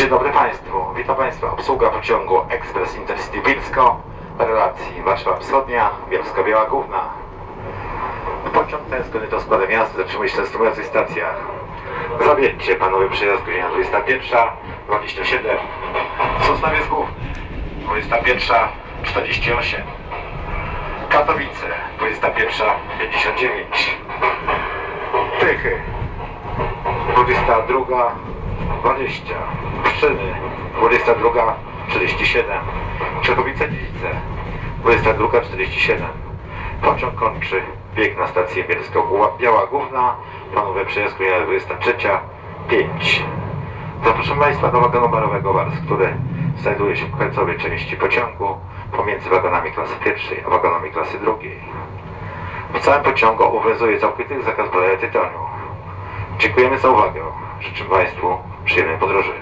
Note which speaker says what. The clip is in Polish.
Speaker 1: Dzień dobry Państwu. Witam Państwa. Obsługa pociągu Express Intercity Bielsko relacji Warszawa Wschodnia, Bielsko-Biała Główna. Pociąg ten zgodny to składy miasta zatrzymuje się na stumujących stacjach. Zawiedźcie panowie przejazd godzina 21, 27. Sosnowiec Główny 21, 48. Katowice 21, 59. Tychy 22, 20. Pszczyny 22, 47. Czechowice Dziedzice 22, 47. Pociąg kończy bieg na stację Bielsko-Biała Główna. Panowie przejazd godzina 23, 5. Zapraszam Państwa do wagonu barowego Wars, który znajduje się w końcowej części pociągu pomiędzy wagonami klasy pierwszej a wagonami klasy drugiej. W całym pociągu obowiązuje całkowity zakaz palenia tytoniu. Dziękujemy za uwagę. Życzę Państwu przyjemnej podróży.